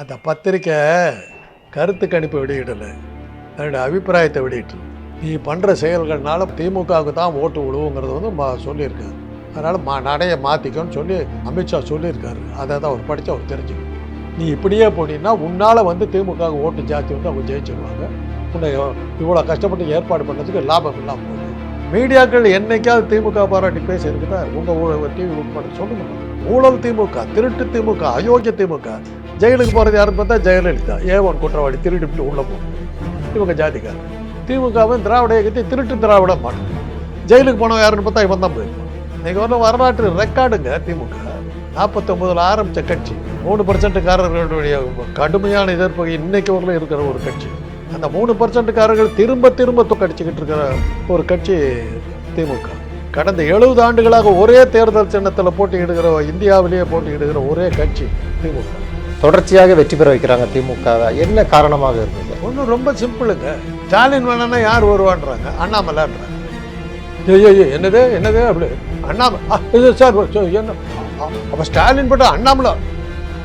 அந்த பத்திரிக்கை கருத்து கணிப்பு வெளியிடலை. அதனுடைய அபிப்பிராயத்தை வெளியிட்டு. நீ பண்ணுற செயல்கள்னால திமுகவுக்கு தான் ஓட்டு விழுவுங்கிறது வந்து மா சொல்லியிருக்காரு. அதனால் மா நடைய மாற்றிக்கணும்னு சொல்லி அமித்ஷா சொல்லியிருக்காரு. அதை தான் அவர் படித்து அவர் தெரிஞ்சுக்கணும். நீ இப்படியே போனீங்கன்னா உன்னால் வந்து திமுக ஓட்டு ஜாஸ்தி வந்து அவங்க ஜெயிச்சிருவாங்க. உன்னை இவ்வளோ கஷ்டப்பட்டு ஏற்பாடு பண்ணதுக்கு லாபம் இல்லாமல் போகுது. மீடியாக்கள் என்னைக்காவது திமுக பாராட்டி பேசியிருக்குதா? உங்கள் டிவி உட்பட சொல்லுங்க. ஊழல் திமுக திருட்டு திமுக அயோக்கிய திமுக ஜெயிலுக்கு போகிறது யாருன்னு பார்த்தா ஜெயலலிதா. ஏ ஒன் குற்றவாளி திருட்டு உள்ளே போகணும் இவங்க ஜாதிக்கார். திமுகவும் திராவிட இயக்கத்தை திருட்டு திராவிட மாட்டோம் ஜெயிலுக்கு போனவன் யாருன்னு பார்த்தா இவன் தான் போயிருப்பான். நீங்கள் வந்து வரலாற்று ரெக்கார்டுங்க திமுக. நாற்பத்தொம்பதில் ஆரம்பித்த கட்சி. மூணு பர்சன்ட்டுக்காரர்களுடைய கடுமையான எதிர்ப்பு இன்னைக்கு வரல இருக்கிற ஒரு கட்சி. அந்த மூணு பர்சன்ட்டுக்காரர்கள் திரும்ப திரும்ப தொக்கடிச்சுக்கிட்டு இருக்கிற ஒரு கட்சி திமுக. கடந்த எழுபது ஆண்டுகளாக ஒரே தேர்தல் சின்னத்தில் போட்டியிடுகிற இந்தியாவிலேயே போட்டியிடுகிற ஒரே கட்சி திமுக. தொடர்ச்சியாக வெற்றி பெற வைக்கிறாங்க திமுகவை. என்ன காரணமாக இருந்தது? ஒன்றும் ரொம்ப சிம்பிளுங்க. ஸ்டாலின் வேணான்னா யார் வருவான்றாங்க? அண்ணாமலைன்றாங்க. ஐயோ என்னது? என்னது? அப்படி. அண்ணாமலை. இது சார் என்ன? அப்போ ஸ்டாலின் போட்டு அண்ணாமலை.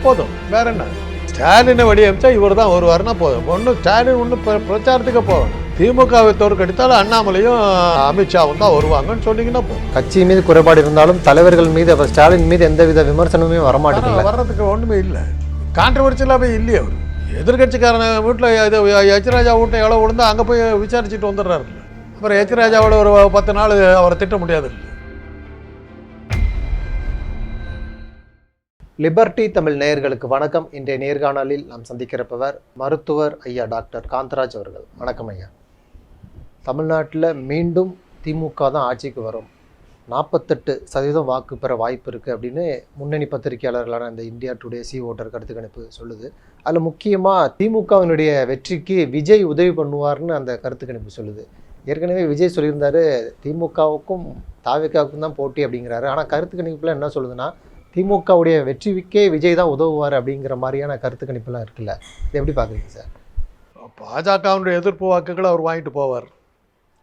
போதும். வேற என்ன? ஸ்டாலினை வடிவமைச்சா இவர் தான் வருவாருன்னா போதும். ஒன்றும் ஸ்டாலின் ஒன்றும் பிரச்சாரத்துக்கு போவேன் திமுகவை தோற்கடித்தாலும் அண்ணாமலையும் அமித்ஷாவும் தான் வருவாங்கன்னு சொன்னீங்கன்னா போதும். கட்சி மீது குறைபாடு இருந்தாலும் தலைவர்கள் மீது ஸ்டாலின் மீது எந்தவித விமர்சனமுமே வரமாட்டேங்கல ஆனா வர்றதுக்கு ஒன்றுமே இல்லை. கான்ட்ரவர்சியலாகவே இல்லையே அவர். எதிர்கட்சிக்காரன் வீட்டில் இது எச்ராஜா வீட்டை எவ்வளோ விழுந்தா அங்கே போய் விசாரிச்சுட்டு வந்துடுறாரு அப்புறம் எச்ராஜாவோட ஒரு பத்து நாள் அவரை திட்ட முடியாது. லிபர்டி தமிழ் நேயர்களுக்கு வணக்கம். இன்றைய நேர்காணலில் நாம் சந்திக்கிறப்பவர் மருத்துவர் ஐயா டாக்டர் காந்தராஜ் அவர்கள். வணக்கம் ஐயா. தமிழ்நாட்டில் மீண்டும் திமுக தான் ஆட்சிக்கு வரும். நாற்பத்தெட்டு சதவீதம் வாக்கு பெற வாய்ப்பு இருக்குது அப்படின்னு முன்னணி பத்திரிகையாளர்களான இந்த இந்தியா டுடே சி ஓட்டர் கருத்து கணிப்பு சொல்லுது. அதில் முக்கியமாக திமுகவினுடைய வெற்றிக்கு விஜய் உதவி பண்ணுவார்னு அந்த கருத்து கணிப்பு சொல்லுது. ஏற்கனவே விஜய் சொல்லியிருந்தாரு திமுகவுக்கும் தாவிக்காவுக்கும் தான் போட்டி அப்படிங்கிறாரு. ஆனால் கருத்து கணிப்பில் என்ன சொல்லுதுன்னா திமுகவுடைய வெற்றிக்கே விஜய் தான் உதவுவார் அப்படிங்கிற மாதிரியான கருத்து கணிப்புலாம் இருக்குல்ல. இதை எப்படி பார்க்குறீங்க சார்? பாஜகவினுடைய எதிர்ப்பு வாக்குகளை அவர் வாங்கிட்டு போவார்.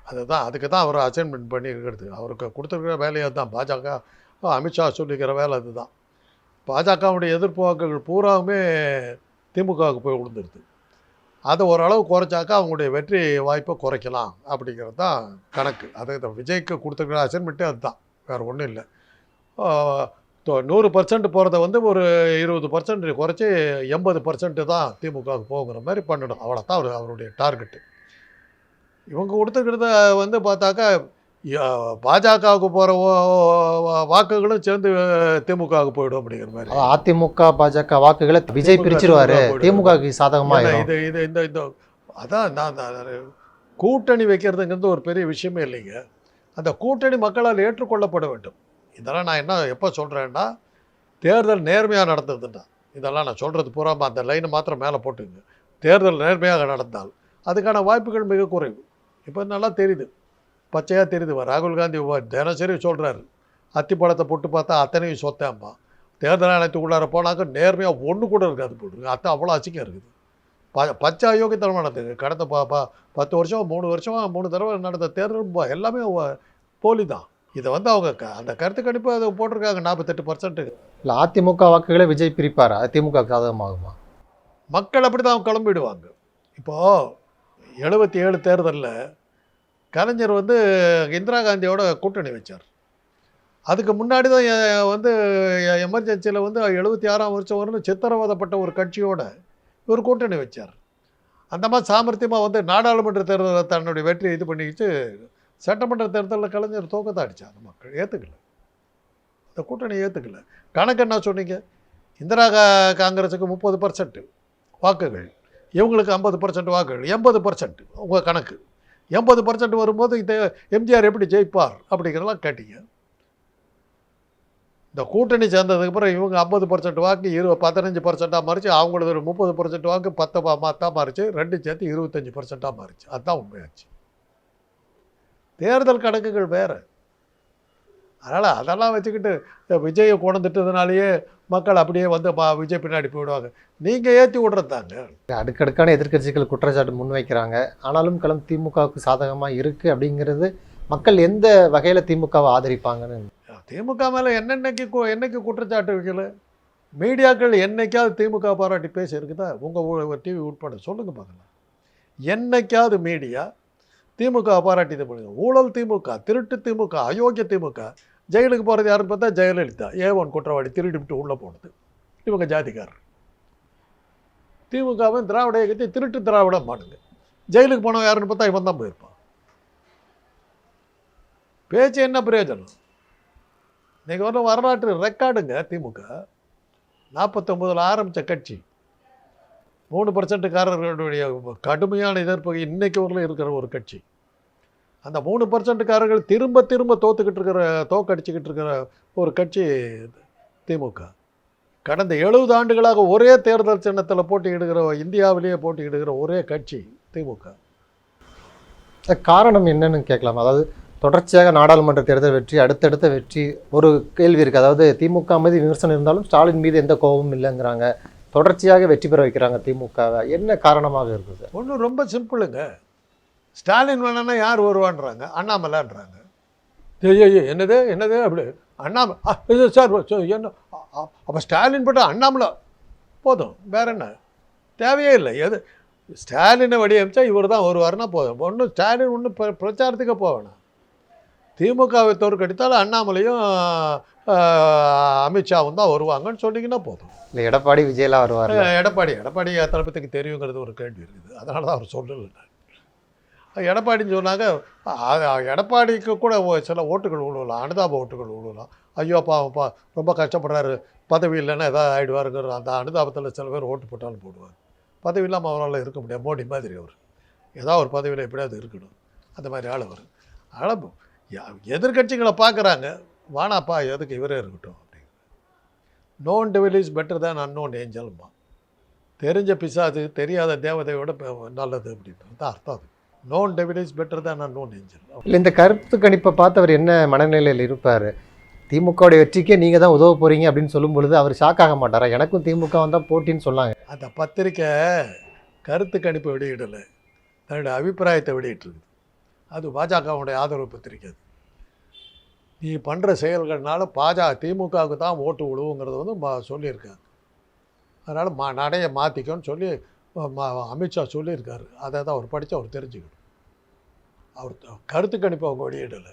அதுதான் அதுக்கு தான் அவர் அசைன்மெண்ட் பண்ணியிருக்கிறது. அவருக்கு கொடுத்துருக்கிற வேலையை தான் பாஜக அமித்ஷா சொல்லிக்கிற வேலை அதுதான். பாஜகவுடைய எதிர்ப்பு வாக்குகள் பூராவுமே திமுகவுக்கு போய் விழுந்துருது. அதை ஓரளவு குறைச்சாக்கா அவங்களுடைய வெற்றி வாய்ப்பை குறைக்கலாம் அப்படிங்கிறது தான் கணக்கு. அதை விஜய்க்கு கொடுத்துருக்கிற அசைன்மெண்ட்டே அதுதான். வேறு ஒன்றும் இல்லை. நூறு பர்சன்ட் போகிறத வந்து ஒரு இருபது பர்சன்ட் குறைச்சி எண்பது பர்சன்ட்டு தான் திமுகவுக்கு போகிற மாதிரி பண்ணணும் அவ்வளோதான் அவர் அவருடைய டார்கெட்டு இவங்க கொடுத்துருக்கிறத வந்து பார்த்தாக்கா பாஜகவுக்கு போகிற வாக்குகளும் சேர்ந்து திமுகவுக்கு போயிடும் அப்படிங்கிற மாதிரி. அதிமுக பாஜக வாக்குகளை விஜய் பிரிச்சிருவாரு. திமுகவுக்கு சாதகமாக இது இது இந்த இந்த அதான் நான் நான் கூட்டணி வைக்கிறதுங்கிறது ஒரு பெரிய விஷயமே இல்லைங்க. அந்த கூட்டணி மக்களால் ஏற்றுக்கொள்ளப்பட வேண்டும். இதெல்லாம் நான் என்ன எப்போ சொல்கிறேன்னா தேர்தல் நேர்மையாக நடந்ததுன்னா இதெல்லாம் நான் சொல்கிறது பூரா அந்த லைனை மாத்திரம் மேலே போட்டுங்க. தேர்தல் நேர்மையாக நடந்தால் அதுக்கான வாய்ப்புகள் மிக குறைவு. இப்போ நல்லா தெரியுது. பச்சையாக தெரியுது. ராகுல் காந்தி தினசரி சொல்கிறாரு அத்திப்பழத்தை போட்டு பார்த்தா அத்தனையும் சொத்தேம்மா. தேர்தல் ஆணையத்துக்குள்ளார போனாக்க நேர்மையாக ஒன்று கூட இருக்காது போட்டுருக்கு அத்தை அவ்வளோ அசிங்கம் இருக்குது. ப பச்சை அயோக்கியத்தனமானது கடந்த ப ப பத்து வருஷம் மூணு வருஷமா மூணு தடவை நடந்த தேர்தல் எல்லாமே போலி தான். இதை வந்து அவங்க க- அந்த கருத்து கணிப்பு அதை போட்டிருக்காங்க. நாற்பத்தெட்டு பர்சன்ட் இல்லை அதிமுக வாக்குகளை விஜய் பிரிப்பாரா? திமுக சாதகமாகுமா? மக்கள் அப்படி தான் கிளம்பிடுவாங்க. இப்போது எழுபத்தி ஏழு தேர்தலில் கலைஞர் வந்து இந்திரா காந்தியோட கூட்டணி வச்சார். அதுக்கு முன்னாடி தான் வந்து எமர்ஜென்சியில் வந்து எழுபத்தி ஆறாம் வருஷம் வரலும் சித்திரவதப்பட்ட ஒரு கட்சியோட இவர் கூட்டணி வச்சார். அந்த மாதிரி சாமர்த்தியமாக வந்து நாடாளுமன்ற தேர்தலில் தன்னுடைய வெற்றியை இது பண்ணிக்கிச்சு. சட்டமன்ற தேர்தலில் கலைஞர் தோக்கத்தை அடித்தார் மக்கள். ஏற்றுக்கல அந்த கூட்டணி ஏற்றுக்கல கணக்கு என்ன சொன்னீங்க? இந்திரா கா காங்கிரஸுக்கு முப்பது பர்சன்ட்டு வாக்குகள். இவங்களுக்கு ஐம்பது பர்சன்ட் வாக்குகள் எண்பது பர்சன்ட் உங்கள் கணக்கு. எண்பது பர்சன்ட் வரும்போது இந்த எம்ஜிஆர் எப்படி ஜெயிப்பார் அப்படிங்கிறதெல்லாம் கேட்டீங்க. இந்த கூட்டணி சேர்ந்ததுக்கப்புறம் இவங்க ஐம்பது பர்சன்ட் வாக்கு இரு பதினஞ்சு பர்சண்ட்டாக மாறிச்சு அவங்களது ஒரு முப்பது பர்சன்ட் வாக்கு பத்து மாத்தான் மாறிச்சு ரெண்டு சேர்த்து இருபத்தஞ்சி பர்சன்ட்டாக மாறிச்சு. அதுதான் உண்மையாச்சு. தேர்தல் கணக்குகள் வேறு. அதனால் அதெல்லாம் வச்சுக்கிட்டு இந்த விஜயை கொண்டுட்டதுனாலேயே மக்கள் அப்படியே வந்து பா விஜய் பின்னாடி போயிடுவாங்க நீங்கள் ஏற்றி விட்றதாங்க அடுக்கடுக்கான எதிர்க்கட்சிகள் குற்றச்சாட்டு முன்வைக்கிறாங்க. ஆனாலும் களம் திமுகவுக்கு சாதகமாக இருக்குது அப்படிங்கிறது மக்கள் எந்த வகையில் திமுகவை ஆதரிப்பாங்கன்னு? திமுக மேலே என்னென்னைக்கு என்னைக்கு குற்றச்சாட்டு வைக்கல? மீடியாக்கள் என்னைக்காவது திமுக பாராட்டி பேசி இருக்குதா உங்கள் டிவி உட்பட சொல்லுங்கள் பார்க்கலாம் என்னைக்காவது மீடியா திமுக பாராட்டி இது பண்ணுங்க ஊழல் திமுக திருட்டு திமுக அயோக்கிய திமுக ஜெயிலுக்கு போகிறது யாருன்னு பார்த்தா ஜெயலலிதா ஏ ஒன் குற்றவாளி திருடி விட்டு உள்ளே போனது. இவங்க ஜாதிக்காரர். திமுகவின் திராவிட இயக்கத்தை திருட்டு திராவிடம் பாடுங்க ஜெயிலுக்கு போனவன் யாருன்னு பார்த்தா இவன் தான் போயிருப்பான். பேச்சு என்ன பிரயோஜனம்? நீங்கள் வந்து வரலாற்று ரெக்கார்டுங்க திமுக. நாற்பத்தொம்பதில் ஆரம்பித்த கட்சி. மூணு பர்சன்ட்டுக்காரர்களுடைய கடுமையான எதிர்ப்பு இன்றைக்கு வரலும் இருக்கிற ஒரு கட்சி. அந்த மூணு பர்சன்ட்டுக்காரர்கள் திரும்ப திரும்ப தோத்துக்கிட்டு இருக்கிற தோக்கடிச்சுக்கிட்டு இருக்கிற ஒரு கட்சி திமுக. கடந்த எழுபது ஆண்டுகளாக ஒரே தேர்தல் சின்னத்தில் போட்டியிடுகிற இந்தியாவிலேயே போட்டியிடுகிற ஒரே கட்சி திமுக. காரணம் என்னன்னு கேட்கலாம். அதாவது தொடர்ச்சியாக நாடாளுமன்ற தேர்தல் வெற்றி அடுத்தடுத்த வெற்றி ஒரு கேள்வி இருக்குது அதாவது திமுக மீது விமர்சனம் இருந்தாலும் ஸ்டாலின் மீது எந்த கோபமும் இல்லைங்கிறாங்க. தொடர்ச்சியாக வெற்றி பெற வைக்கிறாங்க திமுகவை. என்ன காரணமாக இருக்குது? ஒன்றும் ரொம்ப சிம்பிளுங்க. ஸ்டாலின் வேணும்னா யார் வருவான்றாங்க? அண்ணாமலைன்றாங்க. ஐயோ, என்னது என்னது அப்படி. அண்ணாமலை சார் என்ன அப்போ ஸ்டாலின் போட்டு அண்ணாமலை போதும் வேற என்ன? தேவையே இல்லை. எது ஸ்டாலினை வடிவமைச்சா இவர் தான் வருவார்னா போதும். ஒன்றும் ஸ்டாலின் ஒன்றும் பிர பிரச்சாரத்துக்கே போக வேணாம். திமுகவை தோற்கடித்தால் அண்ணாமலையும் அமித்ஷாவும் தான் வருவாங்கன்னு சொன்னீங்கன்னா போதும். இல்லை எடப்பாடி விஜயெல்லாம் வருவார் எடப்பாடி எடப்பாடி தளபதிக்கு தெரியுங்கிறது ஒரு கேள்வி இருக்குது. அதனால தான் அவர் சொல்லலை. எடப்பாடின்னு சொன்னாங்க எடப்பாடிக்கு கூட சில ஓட்டுகள் விழுவலாம் அனுதாப ஓட்டுகள் விழுவலாம். ஐயோ பாப்பா ரொம்ப கஷ்டப்படுறாரு. பதவி இல்லைன்னா எதாவது ஆகிடுவாருங்கிற அந்த அனுதாபத்தில் சில பேர் ஓட்டு போட்டாலும் போடுவார். பதவி இல்லாமல் அவரால் இருக்க முடியாது. மோடி மாதிரி அவர். ஏதாவது ஒரு பதவியில் எப்படியாவது இருக்கணும். அந்த மாதிரி ஆள் அவர். ஆனால் எதிர்கட்சிகளை பார்க்குறாங்க. வானாப்பா எதுக்கு இவரே இருக்கட்டும் அப்படிங்க known devil is better than unknown ஏஞ்சல்மா தெரிஞ்ச பிசாது தெரியாத தேவதையோட நல்லது அப்படின்றது தான் அர்த்தம் அது. Known is better than unknown angel இல்லை இந்த கருத்து கணிப்பை பார்த்து அவர் என்ன மனநிலையில் இருப்பார்? திமுகவுடைய வெற்றிக்கே நீங்கள் தான் உதவ போகிறீங்க அப்படின்னு சொல்லும் பொழுது அவர் ஷாக் ஆக மாட்டாரா? எனக்கும் திமுக வந்தால் போட்டின்னு சொன்னாங்க. அந்த பத்திரிக்கை கருத்து கணிப்பு வெளியிடலை. தன்னுடைய அபிப்பிராயத்தை வெளியிட்டிருக்குது. அது பாஜகவுடைய ஆதரவு பத்திரிக்கை அது. நீ பண்ணுற செயல்கள்னால பாஜக திமுகவுக்கு தான் ஓட்டு விழுவுங்கிறத வந்து சொல்லியிருக்காங்க. அதனால் மா நடையை மாற்றிக்கோன்னு சொல்லி அமித்ஷா சொல்லியிருக்காரு. அதை தான் அவர் படித்து அவர் தெரிஞ்சுக்கணும். அவர் கருத்து கணிப்பு அவங்க வெளியிடலை.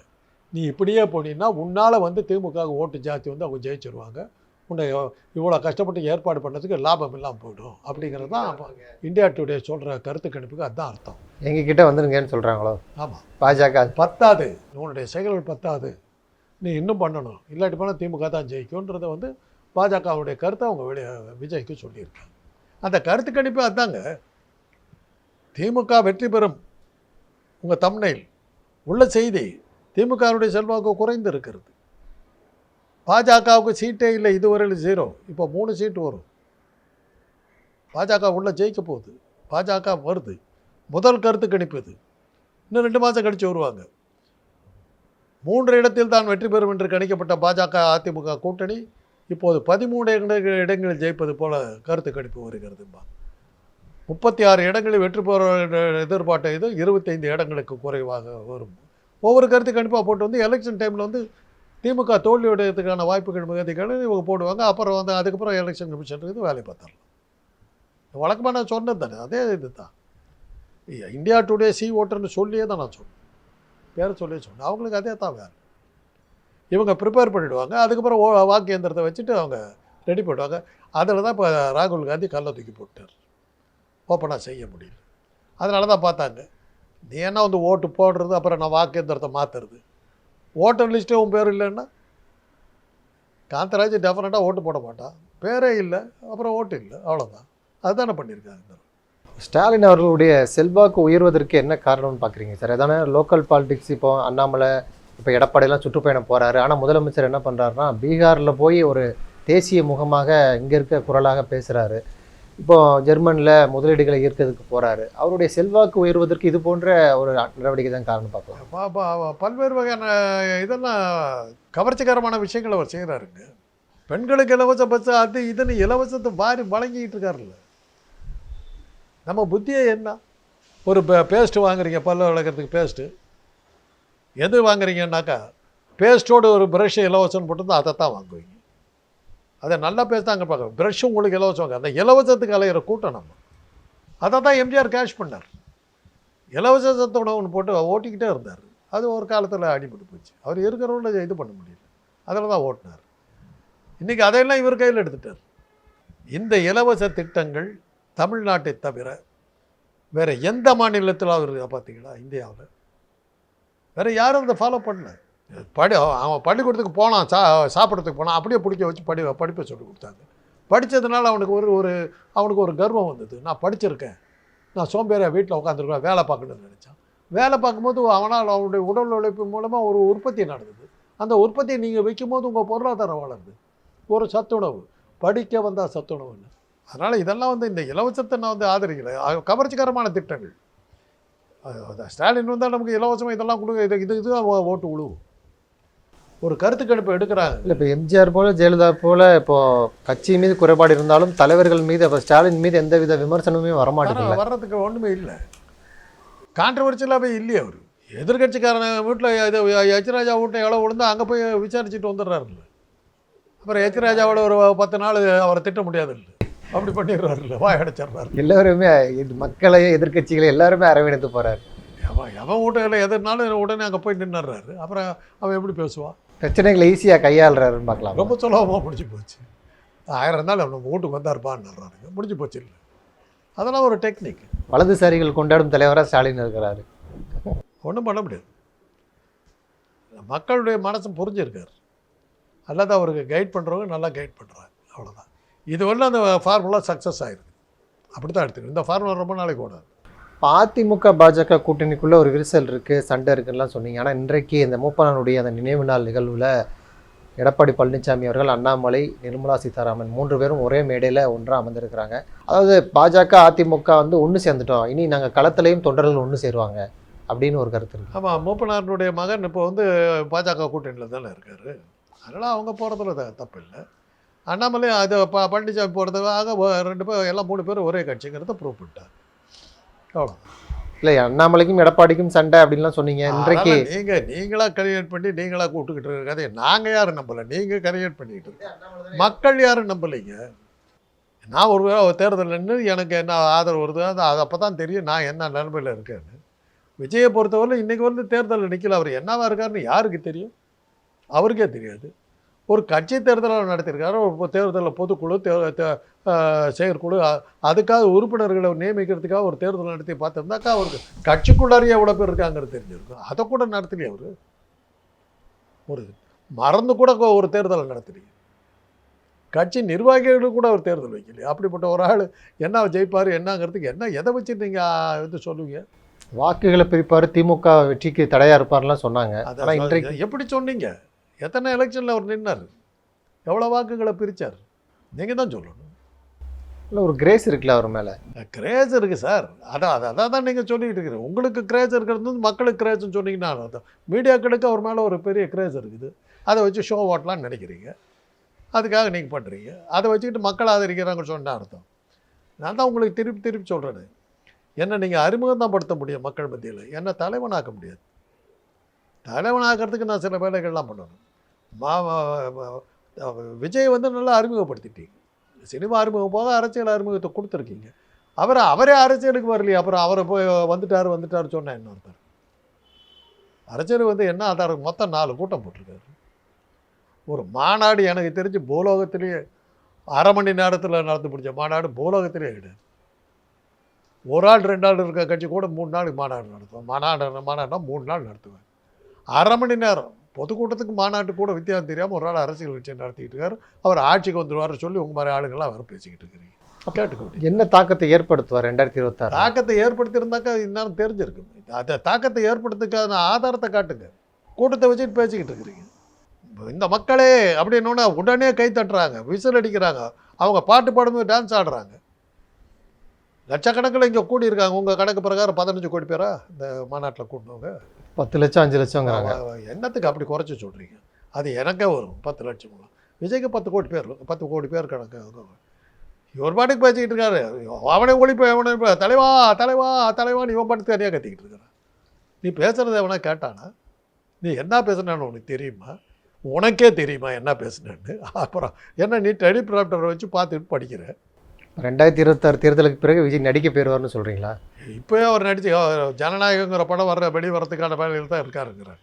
நீ இப்படியே போனீங்கன்னா உன்னால் வந்து திமுகவுக்கு ஓட்டு ஜாஸ்தி வந்து அவங்க ஜெயிச்சிருவாங்க. உன்னை இவ்வளோ கஷ்டப்பட்டு ஏற்பாடு பண்ணதுக்கு லாபம் இல்லாமல் போயிடும். அப்படிங்கிறது தான் இந்தியா டுடே சொல்கிற கருத்து கணிப்புக்கு அதுதான் அர்த்தம். எங்ககிட்ட வந்துருங்கன்னு சொல்கிறாங்களோ ஆமாம் பாஜக. பத்தாது. உன்னுடைய செயல்கள் பத்தாது. நீ இன்னும் பண்ணணும். இல்லாட்டி போனால் திமுக தான் ஜெயிக்கும்ன்றதை வந்து பாஜகவுடைய கருத்தை அவங்க வெளியே விஜய்க்கு சொல்லியிருக்காங்க. அந்த கருத்து கணிப்பு அதாங்க. திமுக வெற்றி பெறும் உங்கள் தம்னையில் உள்ள செய்தி திமுகவுடைய செல்வாக்கு குறைந்து இருக்கிறது பாஜகவுக்கு சீட்டே இல்லை இதுவரையில் ஜீரோ இப்போ மூணு சீட்டு வரும். பாஜக உள்ள ஜெயிக்க போகுது. பாஜக வருது. முதல் கருத்து கணிப்பு இது. இன்னும் ரெண்டு மாதம் கழித்து வருவாங்க. மூன்று இடத்தில் தான் வெற்றி பெறும் என்று கணிக்கப்பட்ட பாஜக அதிமுக கூட்டணி. இப்போது பதிமூணு இடங்கள் இடங்களில் ஜெயிப்பது போல கருத்து கணிப்பு வருகிறதும்பா. முப்பத்தி ஆறு இடங்களில் வெற்றி பெற எதிர்பார்த்த இது இருபத்தைந்து இடங்களுக்கு குறைவாக வரும். ஒவ்வொரு கருத்து கணிப்பாக போட்டு வந்து எலெக்ஷன் டைமில் வந்து திமுக தோல்வியுடையதுக்கான வாய்ப்புகள் மிக அதிகம் இவங்க போடுவாங்க. அப்புறம் வந்து அதுக்கப்புறம் எலெக்ஷன் கமிஷன் இது வேலையை பார்த்துடலாம். வழக்கமாக நான் சொன்னது தானே அதே இது தான் இந்தியா டுடே சி ஓட்டர்னு சொல்லியே தான் நான் சொன்னேன். பேரை சொல்லியே சொன்னேன். அவங்களுக்கு அதே தான் வேறு இவங்க ப்ரிப்பேர் பண்ணிவிடுவாங்க அதுக்கப்புறம் ஓ வாக்கு இயந்திரத்தை வச்சுட்டு அவங்க ரெடி பண்ணுவாங்க அதில் தான் இப்போ ராகுல் காந்தி கல்லை தூக்கி போட்டார். ஓப்பனாக செய்ய முடியல. அதனால தான் பார்த்தாங்க. நீ என்ன வந்து ஓட்டு போடுறது அப்புறம் நான் வாக்கு இயந்திரத்தை மாற்றுறது ஓட்டர் லிஸ்ட்டே உன் பேர் இல்லைன்னா? காந்தராஜ் டெஃபினட்டாக ஓட்டு போட மாட்டான். பேரே இல்லை அப்புறம் ஓட்டு இல்லை அவ்வளோதான் அதுதானே பண்ணியிருக்காங்க ஸ்டாலின் அவர்களுடைய செல்வாக்கு உயர்வதற்கு என்ன காரணம்னு பார்க்குறீங்க சார்? ஏதான லோக்கல் பாலிடிக்ஸ் இப்போ அண்ணாமலை இப்போ எடப்பாடியெல்லாம் சுற்றுப்பயணம் போகிறாரு ஆனால் முதலமைச்சர் என்ன பண்ணுறாருன்னா பீகாரில் போய் ஒரு தேசிய முகமாக இங்கே இருக்க குரலாக பேசுகிறாரு இப்போ ஜெர்மனில் முதலீடுகளை ஈர்க்கிறதுக்கு போகிறாரு அவருடைய செல்வாக்கு உயர்வதற்கு இது போன்ற ஒரு நடவடிக்கை தான் காரணம் பார்க்கலாம். பல்வேறு வகையான இதெல்லாம் கவர்ச்சிகரமான விஷயங்கள் அவர் செய்கிறாருங்க பெண்களுக்கு இலவச பஸ் அது இதுன்னு இலவசத்தை வாரி வழங்கிக்கிட்டு இருக்காருல்ல. நம்ம புத்தியே என்ன? ஒரு பேஸ்ட்டு வாங்குறீங்க பல்லு விளக்கிறதுக்கு பேஸ்ட்டு எது வாங்குறீங்கன்னாக்கா பேஸ்ட்டோட ஒரு ப்ரஷ் இலவசம்னு போட்டு அதை தான் வாங்குவீங்க. அதை நல்லா பேசுனாங்க பார்க்க ப்ரஷ் உங்களுக்கு இலவசம் அந்த இலவசத்துக்கு அலையிற கூட்டம் நம்ம. அதை தான் எம்ஜிஆர் கேஷ் பண்ணார். இலவசத்தோட ஒன்று போட்டு ஓட்டிக்கிட்டே இருந்தார். அது ஒரு காலத்தில் அடிபட்டு போச்சு. அவர் இருக்கிறவங்கள இது பண்ண முடியல. அதில் தான் ஓட்டினார். இன்றைக்கி அதையெல்லாம் இவர் கையில் எடுத்துட்டார். இந்த இலவச திட்டங்கள் தமிழ்நாட்டை தவிர வேறு எந்த மாநிலத்தில் அவர் பார்த்தீங்களா? இந்தியாவில். வேறு யாரும் அதை ஃபாலோ பண்ணல. படி அவன் பள்ளிக்கூடத்துக்கு போனான் சா சாப்பிட்றதுக்கு போனான் அப்படியே பிடிக்க வச்சு படி படிப்பை சொல்லி கொடுத்தாங்க. படித்ததுனால அவனுக்கு ஒரு ஒரு அவனுக்கு ஒரு கர்வம் வந்தது. நான் படிச்சிருக்கேன். நான் சோம்பேறியாக வீட்டில் உட்காந்துருக்கேன் வேலை பார்க்கணும்னு நினச்சான். வேலை பார்க்கும்போது அவனால் அவனுடைய உடல் உழைப்பு மூலமாக ஒரு உற்பத்தி நடந்தது. அந்த உற்பத்தியை நீங்கள் வைக்கும்போது உங்கள் பொருளாதாரம் வளருது. ஒரு சத்துணவு. படிக்க வந்தால் சத்துணவுன்னு. அதனால் இதெல்லாம் வந்து இந்த இலவசத்தை நான் வந்து ஆதரிக்கலை. கவர்ச்சிகரமான திட்டங்கள். ஸ்டாலின் வந்தால் நமக்கு இலவசமாக இதெல்லாம் கொடுங்க. இது இது ஓ- ஓட்டு விழுவும் ஒரு கருத்து கணிப்பு எடுக்கிறாங்க. இல்லை இப்போ எம்ஜிஆர் போல ஜெயலலிதா போல இப்போ கட்சி மீது குறைபாடு இருந்தாலும் தலைவர்கள் மீது அப்போ ஸ்டாலின் மீது எந்தவித விமர்சனமே வரமாட்டேங்குது வர்றதுக்கு ஒன்றுமே இல்லை. கான்ட்ரவர்ச்சியலாகவே இல்லையே அவர். எதிர்கட்சிக்காரன் வீட்டில் இது எச்ராஜா வீட்டை எவ்வளோ விழுந்தோ அங்கே போய் விசாரிச்சுட்டு வந்துடுறாருல்ல. அப்புறம் எச்ராஜாவோட ஒரு பத்து நாள் அவரை திட்ட முடியாது இல்லை அப்படி பண்ணிடுறாருல்ல வாய் அடைச்சிடுறாரு. எல்லாருமே இது மக்களை எதிர்க்கட்சிகளை எல்லாருமே அரவணைத்து போறாரு. எவன் எவன் வீட்டில் எதுனாலும் உடனே அங்கே போய் நின்னுறாரு அப்புறம் அவன் எப்படி பேசுவான் பிரச்சனைகளை ஈஸியாக கையாளுறாருன்னு பார்க்கலாம்? ரொம்ப சுலபமாக முடிஞ்சு போச்சு. ஆயிரம் இருந்தாலும் நம்ம வீட்டுக்கு வந்தாருப்பான்னு முடிஞ்சு போச்சு இல்லை. அதெல்லாம் ஒரு டெக்னிக் வலதுசாரிகள் கொண்டாடும் தலைவராக ஸ்டாலின் இருக்கிறாரு. ஒன்றும் பண்ண முடியாது. மக்களுடைய மனசு புரிஞ்சிருக்காரு. அல்லாத அவருக்கு கைட் பண்ணுறவங்க நல்லா கைட் பண்ணுறாங்க அவ்வளோதான் இது வரல அந்த ஃபார்முலா சக்ஸஸ் ஆயிருக்கு. அப்படி தான் எடுத்துக்கணும். இந்த ஃபார்முலா ரொம்ப நாளைக்கு ஓடாது. அதிமுக பாஜக கூட்டணிக்குள்ள ஒரு விரிசல் இருக்கு சண்டை இருக்குன்னுலாம் சொன்னீங்க. ஆனால் இன்றைக்கு இந்த மூப்பனாருடைய அந்த நினைவு நாள் நிகழ்வில் எடப்பாடி பழனிசாமி அவர்கள் அண்ணாமலை நிர்மலா சீதாராமன் மூன்று பேரும் ஒரே மேடையில் ஒன்றாக அமர்ந்திருக்கிறாங்க. அதாவது பாஜக அதிமுக வந்து ஒன்று சேர்ந்துட்டோம். இனி நாங்கள் களத்திலையும் தொண்டர்கள் ஒன்று சேருவாங்க அப்படின்னு ஒரு கருத்து இருக்கு. ஆமாம் மூப்பனாருடைய மகன் இப்போ வந்து பாஜக கூட்டணியில் தானே இருக்கார். அதனால் அவங்க போகிறதுல தப்பு இல்லை. அண்ணாமலை அது ப பழனிசாமி போகிறதுக்காக ரெண்டு பேர் எல்லாம் மூணு பேரும் ஒரே கட்சிங்கிறத ப்ரூவ் பண்ணிட்டார். அவ்வளோ இல்லை அண்ணாமலைக்கும் எடப்பாடிக்கும் சண்டை அப்படின்லாம் சொன்னீங்க. இன்றைக்கு நீங்களா கிரியேட் பண்ணி நீங்களா கூப்பிட்டுக்கிட்டு இருக்க கதையை நாங்க யாரும் நம்பல. நீங்க கிரியேட் பண்ணிக்கிட்டு இருக்கீங்க. மக்கள் யாரும் நம்பலைங்க. நான் ஒரு தேர்தல் நின்று எனக்கு என்ன ஆதரவு வருது அது அது அப்போ தான் தெரியும் நான் என்ன நிலைமையில் இருக்கேன்னு. விஜயை பொறுத்தவரை இன்னைக்கு வந்து தேர்தலில் நிற்கல அவர் என்னவா இருக்காருன்னு யாருக்கு தெரியும்? அவருக்கே தெரியாது. ஒரு கட்சி தேர்தலை நடத்தியிருக்காரு ஒரு தேர்தலில் பொதுக்குழு தே செயற்குழு அதுக்காக உறுப்பினர்களை நியமிக்கிறதுக்காக ஒரு தேர்தல் நடத்தி பார்த்துருந்தாக்கா அவருக்கு கட்சிக்குள்ளாரியே எவ்வளோ பேர் இருக்காங்கிறது தெரிஞ்சிருக்கும். அதை கூட நடத்தலையே அவர். ஒரு மறந்து கூட ஒரு தேர்தலை நடத்துறீங்க கட்சி நிர்வாகிகளுக்கு கூட ஒரு தேர்தல் வைக்கலையே. அப்படிப்பட்ட ஒரு ஆள் என்ன ஜெயிப்பார் என்னங்கிறதுக்கு என்ன எதை வச்சு நீங்கள் வந்து சொல்லுவீங்க? வாக்குகளை பிரிப்பார் திமுக வெற்றிக்கு தடையா இருப்பார்லாம் சொன்னாங்க. அதை ஆனால் சொ- இன்றைக்கு எப்படி சொன்னீங்க? எத்தனை எலெக்ஷனில் அவர் நின்னார்? எவ்வளோ வாக்குகளை பிரித்தார் நீங்கள் தான் சொல்லணும். இல்லை ஒரு கிரேஸ் இருக்குல்ல அவர் மேலே. கிரேஸ் இருக்குது சார் அதான் அதை அதான் தான் நீங்கள் சொல்லிக்கிட்டு இருக்கிறீங்க உங்களுக்கு கிரேஸ் இருக்கிறது வந்து மக்களுக்கு கிரேஸ்னு சொன்னீங்கன்னா அர்த்தம் மீடியாக்களுக்கு அவர் மேலே ஒரு பெரிய கிரேஸ் இருக்குது. அதை வச்சு ஷோ ஓட்டலாம்னு நினைக்கிறீங்க. அதுக்காக நீங்கள் பண்ணுறீங்க அதை வச்சுக்கிட்டு மக்கள் ஆதரிக்கிறாங்கன்னு சொன்னா அர்த்தம். நான் தான் உங்களுக்கு திருப்பி திருப்பி சொல்கிறேன் என்ன நீங்கள் அறிமுகம் தான் படுத்த முடியும் மக்கள் மத்தியில். என்ன தலைவனாக்க முடியாது. தலைவனாக்கிறதுக்கு நான் சில வேலைகள்லாம் பண்ணணும். மா மா- மா- விஜய் வந்து நல்லா அறிமுகப்படுத்திட்டீங்க. சினிமா அறிமுகம் போக அரசியல் அறிமுகத்தை கொடுத்துருக்கீங்க. அவரை அவரே அரசியலுக்கு வரலையே அப்புறம் அவரை போய் வந்துட்டார் வந்துட்டார் சொன்னேன் என்ன அரசியல் வந்து என்ன ஆதாரம்? மொத்தம் நாலு கூட்டம் போட்டிருக்காரு. ஒரு மாநாடு எனக்கு தெரிஞ்சு பூலோகத்திலேயே அரை மணி நேரத்தில் நடந்து முடிஞ்ச மாநாடு பூலோகத்திலேயே கிடையாது ஒரு ஆள் ரெண்டு ஆள் இருக்க கட்சி கூட மூணு நாள் மாநாடு நடத்துவேன் மாநாடு மாநாடுனா மூணு நாள் நடத்துவேன் அரை மணி நேரம். பொதுக்கூட்டத்துக்கு மாநாட்டு கூட வித்தியாசம் தெரியாமல் ஒரு ஆள் அரசியல் கட்சி நடத்திக்கிட்டு இருக்காரு. அவர் ஆட்சிக்கு வந்துருவார் சொல்லி உங்கள் மாதிரி ஆளுங்கள்லாம் வர பேசிக்கிட்டு இருக்கிறீங்க. என்ன தாக்கத்தை ஏற்படுத்துவார் ரெண்டாயிரத்தி இருபத்தாறு? தாக்கத்தை ஏற்படுத்தியிருந்தாக்கா இந்நேரம் தெரிஞ்சிருக்கும். அந்த தாக்கத்தை ஏற்படுத்துக்கான ஆதாரத்தை காட்டுங்க. கூட்டத்தை வச்சுட்டு பேசிக்கிட்டு இருக்கிறீங்க. இந்த மக்களே அப்படின்னோடனே உடனே கை தட்டுறாங்க விசில் அடிக்கிறாங்க. அவங்க பாட்டு பாடும்போது டான்ஸ் ஆடுறாங்க. லட்சக்கணக்கில் இங்கே கூடி இருக்காங்க உங்கள் கணக்கு பிரகாரம் பதினஞ்சு கோடி பேரா இந்த மாநாட்டில் கூட்டினவங்க? பத்து லட்சம் அஞ்சு லட்சங்கிறாங்க. என்னத்துக்கு அப்படி குறைச்சி சொல்கிறீங்க அது எனக்கே வரும். பத்து லட்சம் விஜய்க்கு பத்து கோடி பேர் பத்து கோடி பேர் கணக்கு. இவர் பாட்டுக்கு பேசிக்கிட்டு இருக்காரு. அவனை ஒழிப்பு அவனை தலைவா தலைவா தலைவான்னு இவன் பாட்டு தனியாக கத்திக்கிட்டு இருக்கிறான் நீ பேசுகிறத எவனா கேட்டானா? நீ என்ன பேசுனான்னு உனக்கு தெரியுமா? உனக்கே தெரியுமா என்ன பேசுனேன்னு? அப்புறம் என்ன நீ டெலிபிராப்டரை வச்சு பார்த்துட்டு படிக்கிற? ரெண்டாயிரத்தி இருபத்தாறு தேர்தலுக்கு பிறகு விஜய் நடிக்க போயிடுவார்னு சொல்கிறீங்களா இப்போயே அவர் நடிச்சு ஜனநாயகங்கிற படம் வர்ற வெளி வரதுக்கான வேலையில் தான் இருக்காருங்கிறார்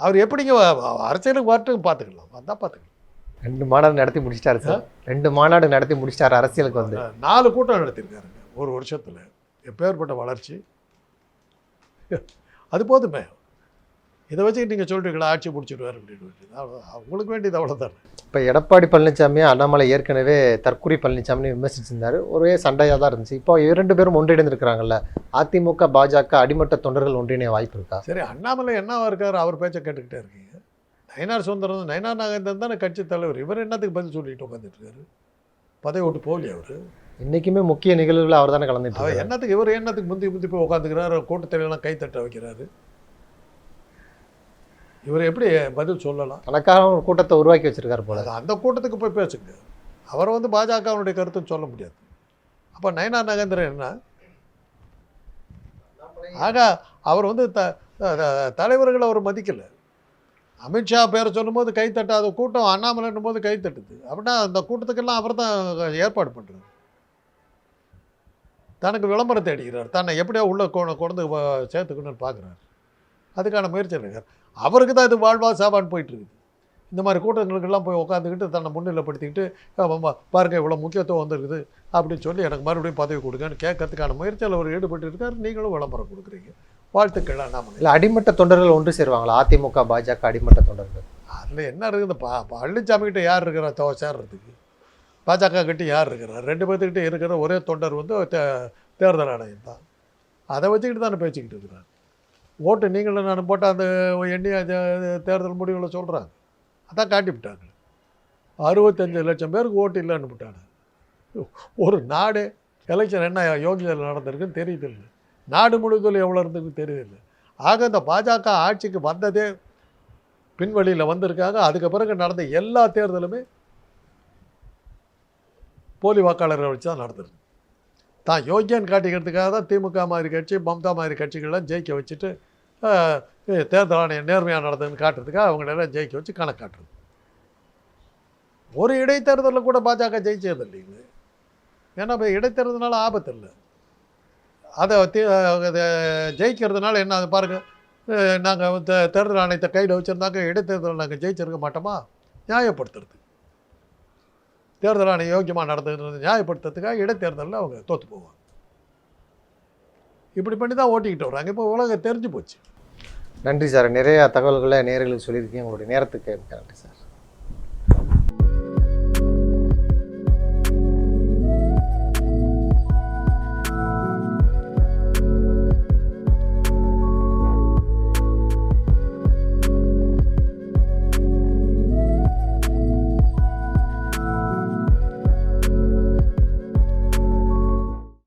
அவர் எப்படிங்க அரசியலுக்கு வரட்டும் பார்த்துக்கலாம். வந்தால் பார்த்துக்கலாம். ரெண்டு மாநாடு நடத்தி முடிச்சிட்டாரு சார். ரெண்டு மாநாடு நடத்தி முடிச்சிட்டாரு அரசியலுக்கு வந்து. நாலு கூட்டம் நடத்தியிருக்காருங்க ஒரு வருஷத்தில். எப்பேற்பட்ட வளர்ச்சி. அது போதுமே. இதை வச்சு நீங்கள் சொல்கிறீங்களா ஆட்சி பிடிச்சிடுவார் அப்படின்னு. அவங்களுக்கு வேண்டியது அவ்வளோதான் இப்போ எடப்பாடி பழனிசாமி அண்ணாமலை ஏற்கனவே தற்கூரி பழனிசாமி விமர்சிச்சிருந்தாரு. ஒரே சண்டையாக தான் இருந்துச்சு. இப்போ இரண்டு பேரும் ஒன்றிணைந்திருக்கிறாங்கல்ல அதிமுக பாஜக அடிமட்ட தொண்டர்கள் ஒன்றிணைய வாய்ப்பு இருக்கா? சரி அண்ணாமலை என்னவா இருக்கார் அவர் பேச்சை கேட்டுக்கிட்டே இருக்கீங்க. நயனார் சுந்தரம் நயனார் நாகேந்திரன் தானே கட்சி தலைவர். இவர் என்னத்துக்கு பதில் சொல்லிட்டு உட்காந்துட்டு இருக்காரு பதவி விட்டு போகலையே அவர்? இன்னைக்குமே முக்கிய நிகழ்வுகள் அவர் தானே கலந்துட்டு அவர். என்னத்துக்கு இவர் என்னத்துக்கு முந்தி முந்தி போய் உட்காந்துக்கிறாரு? கூட்டத்திலாம் கை தட்ட வைக்கிறாரு. இவர் எப்படி பதில் சொல்லலாம்? தனக்காக ஒரு கூட்டத்தை உருவாக்கி வச்சிருக்காரு போல. அந்த கூட்டத்துக்கு போய் பேசுங்க. அவரை வந்து பாஜகவினுடைய கருத்துன்னு சொல்ல முடியாது. அப்போ நயனார் நாகேந்திரன் என்ன? ஆக அவர் வந்து த தலைவர்களை அவர் மதிக்கலை. அமித்ஷா பேரை சொல்லும்போது கை தட்டாத கூட்டம் அண்ணாமலைன்னும் போது கை தட்டுது. அப்படின்னா அந்த கூட்டத்துக்கெல்லாம் அவர் தான் ஏற்பாடு பண்ணுறாரு தனக்கு விளம்பரம் தேடிக்கிறார் தன்னை எப்படியோ உள்ள கொண்டு சேர்த்துக்கணும்னு பார்க்குறாரு. அதுக்கான முயற்சி எடுக்கிறார் அவருக்கு தான் இது வாழ்வா சாப்பான்னு போயிட்டு இருக்குது இந்த மாதிரி கூட்டங்களுக்கெல்லாம் போய் உட்காந்துக்கிட்டு தன்னை முன்னிலைப்படுத்திக்கிட்டு ஆமாம்மா பாருங்க இவ்வளோ முக்கியத்துவம் வந்திருக்குது அப்படின்னு சொல்லி எனக்கு மறுபடியும் பதவி கொடுங்கன்னு கேட்கறதுக்கான முயற்சியில் அவர் ஈடுபட்டு இருக்கார். நீங்களும் விளம்பரம் கொடுக்குறீங்க. வாழ்த்துக்கள் அண்ணாமலை இல்லை அடிமட்ட தொண்டர்கள் ஒன்று சேருவாங்களா? அதிமுக பாஜக அடிமட்ட தொண்டர்கள். அதில் என்ன இருக்குது? பா பழனிசாமி கிட்ட யார் இருக்கிறா? தோ சேர்றதுக்கு பாஜக கிட்ட யார் இருக்கிறா ரெண்டு பேர்த்துக்கிட்ட இருக்கிற ஒரே தொண்டர் வந்து தேர்தல் ஆணையம் தான். அதை வச்சுக்கிட்டு தானே பேசிக்கிட்டு இருக்கிறார். ஓட்டு நீங்களும் நான் போட்ட அந்த எண்ணி அது தேர்தல் முடிவுகளை சொல்கிறாங்க அதான் காட்டிவிட்டாங்க. அறுபத்தஞ்சு லட்சம் பேருக்கு ஓட்டு இல்லைன்னு விட்டாங்க. ஒரு நாடு எலெக்ஷன் என்ன யோகியத்தில் நடந்திருக்குன்னு தெரியுதில்லை. நாடு முழுவதும் எவ்வளோ இருந்திருக்கு தெரியுதில்லை. ஆக இந்த பாஜக ஆட்சிக்கு வந்ததே பின்வழியில் வந்திருக்காங்க. அதுக்கு பிறகு நடந்த எல்லா தேர்தலுமே போலி வாக்காளர்களை வச்சு தான் நடந்திருக்கு தான் யோகியன் காட்டிக்கிறதுக்காக தான் திமுக மாதிரி கட்சி மம்தா மாதிரி கட்சிகள்லாம் ஜெயிக்க வச்சுட்டு தேர்தல் ஆணையம் நேர்மையாக நடந்ததுன்னு காட்டுறதுக்காக அவங்களெல்லாம் ஜெயிக்க வச்சு கணக்கு காட்டுறது. ஒரு இடைத்தேர்தலில் கூட பாஜக ஜெயிச்சது இல்லைங்க ஏன்னா இப்போ இடைத்தேர்தல்னால ஆபத்து இல்லை. அதை அதை ஜெயிக்கிறதுனால என்ன அதை பாருங்கள் நாங்கள் வந்து தேர்தல் ஆணையத்தை கையில் வச்சுருந்தாங்க இடைத்தேர்தல் நாங்கள் ஜெயிச்சிருக்க மாட்டோமா? நியாயப்படுத்துறது. தேர்தல் ஆணையம் யோக்கியமாக நடந்ததுன்னு நியாயப்படுத்துறதுக்காக இடைத்தேர்தலில் அவங்க தோற்று போவாங்க. இப்படி பண்ணி தான் ஓட்டிக்கிட்டு வராங்க இப்போ உலகம் தெரிஞ்சு போச்சு. நன்றி சார். நிறையா தகவல்களை நேர்களுக்கு சொல்லியிருக்கீங்க. உங்களுடைய நேரத்துக்கு நன்றி சார்.